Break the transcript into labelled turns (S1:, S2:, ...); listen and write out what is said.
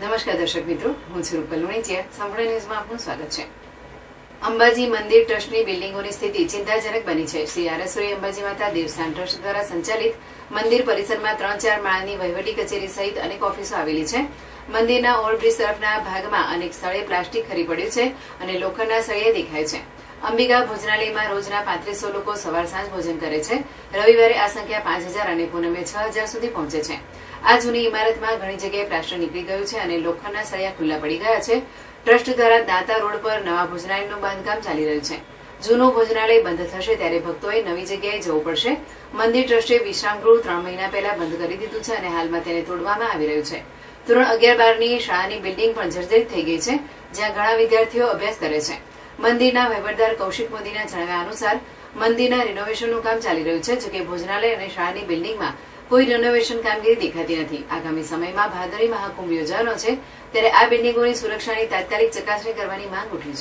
S1: નમસ્કાર દર્શક મિત્રો, હું છું રૂપલ લુણીચિયા. સંપૂર્ણ ન્યૂઝમાં આપનું સ્વાગત છે. અંબાજી મંદિર ટ્રસ્ટની બિલ્ડિંગોની સ્થિતિ ચિંતાજનક બની છે. શ્રી આરસુરી અંબાજી માતા દેવસ્થાન ટ્રસ્ટ દ્વારા સંચાલિત મંદિર પરિસરમાં ત્રણ ચાર માળની વહીવટી કચેરી સહિત અનેક ઓફિસો આવેલી છે. મંદિરના ઓવરબ્રિજ તરફના ભાગમાં અનેક સ્થળે પ્લાસ્ટિક ખરી પડ્યું છે અને લોખંડના સળિયા દેખાય છે. અંબિકા ભોજનાલયમાં રોજના પાંત્રીસો લોકો સવાર સાંજ ભોજન કરે છે. રવિવારે આ સંખ્યા પાંચ હજાર અને પૂનમે છ હજાર સુધી પહોંચે છે. આ જૂની ઇમારતમાં ઘણી જગ્યાએ પ્લાસ્ટર નીકળી ગયું છે અને લોખંડના સળિયા ખુલ્લા પડી ગયા છે. ટ્રસ્ટ દ્વારા દાંતા રોડ પર નવા ભોજનાલયનું બાંધકામ ચાલી રહ્યું છે. જૂનું ભોજનાલય બંધ થશે ત્યારે ભક્તોએ નવી જગ્યાએ જવું પડશે. મંદિર ટ્રસ્ટે વિશ્રામગૃહ ત્રણ મહિના પહેલા બંધ કરી દીધું છે અને હાલમાં તેને તોડવામાં આવી રહ્યું છે. ધોરણ અગિયાર બારની શાળાની બિલ્ડિંગ પણ જર્જરિત થઈ ગઈ છે, જ્યાં ઘણા વિદ્યાર્થીઓ અભ્યાસ કરે છે. મંદિરના વહીવટદાર કૌશિક મોદીના જણાવ્યા અનુસાર, મંદિરના રિનોવેશનનું કામ ચાલી રહ્યું છે, જોકે ભોજનાલય અને શાળાની બિલ્ડિંગમાં કોઈ રિનોવેશન કામગીરી દેખાતી નથી. આગામી સમયમાં ભાદરી મહાકુંભ યોજાવાનો છે, ત્યારે આ બિલ્ડિંગોની સુરક્ષાની તાત્કાલિક ચકાસણી કરવાની માંગ ઉઠી છે.